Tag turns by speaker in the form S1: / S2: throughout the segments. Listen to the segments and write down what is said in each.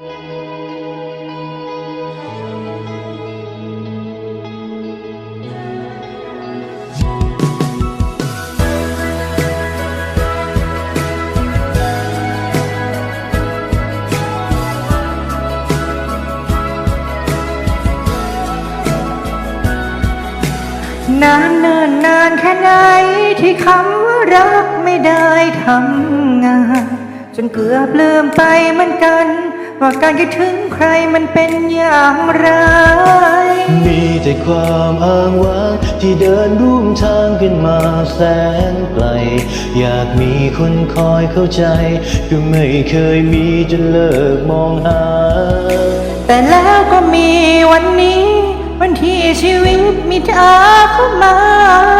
S1: นานเนินนานแค่ไหนที่คำว่ารักไม่ได้ทำงาน จนเกือบลืมไปเหมือนกัน ว่าการคิดถึงใครมันเป็นอย่างไร
S2: มีแต่ความอ้างว้างที่เดินร่วมทางกันมาแสนไกล อยากมีคนคอยเข้าใจ ก็ไม่เคยมีจนเลิกมองหา
S1: แต่แล้วก็มีวันนี้ วันที่ชีวิตมีเธอเข้ามา
S2: หรือ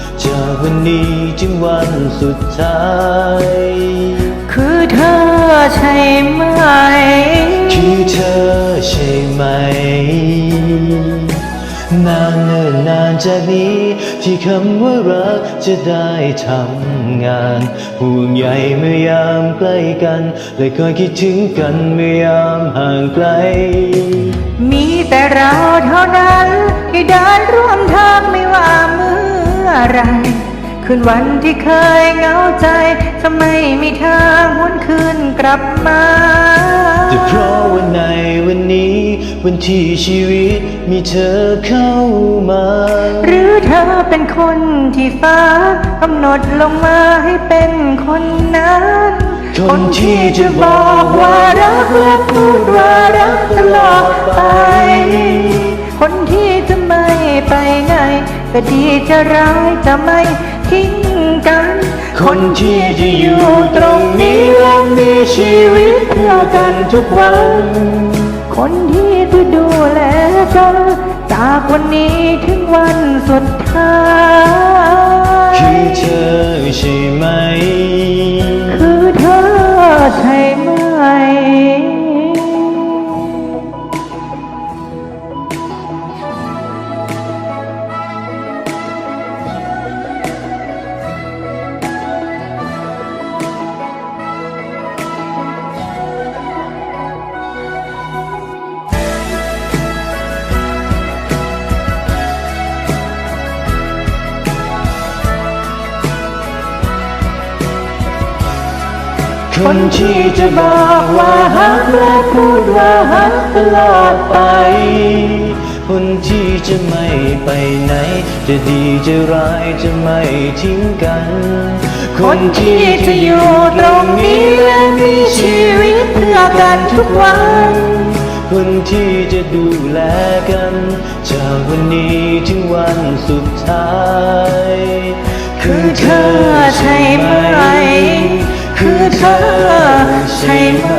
S2: จากวันนี้ถึงวันสุดท้าย
S1: คือเธอใช่ไหม
S2: คือเธอใช่ไหม นานเนิ่นนานจากนี้ ที่คำว่ารักจะได้ทำงาน ห่วงใยเมื่อยามใกล้กัน และคอยคิดถึงกันเมื่อยามห่างไกล
S1: มีแต่เราเท่านั้นที่เดินร่วมทางไม่ว่าเมื่ อไรคืนวันที่เคยเหงาใจจะไม่มีทางหวนคืนกลับมา
S2: แต่เพราะว่าในวันนี้ วันที่ชีวิตมีเธอเข้ามา
S1: หรือเธอเป็นคนที่ฟ้ากำหนดลงมาให้เป็นคนนั้น
S2: คนที่
S1: จะบอกว่ารักและพูดว่ารัก ก็ดีจะร้ายจะไม่ทิ้งกัน
S2: คนที่จะอยู่ตรงนี้และมีชีวิตเพื่อกันทุกวัน
S1: คนที่จะดูแลกันจากวันนี้ถึงวันสุดท้าย
S2: คือเธอใช่ไหม
S1: ค
S2: นที่จะบอกว่าฮักและพูดว่าฮักตลอดไป คนที่จะไม่ไปไหน จะดีจะร้ายจะไม่ทิ้งกัน
S1: คนที่จะอยู่ตรงนี้และมีชีวิตเพื่อกันทุกวัน
S2: คนที่จะดูแลกัน จากวันนี้ถึงวันสุดท้าย
S1: คือเธอ ไห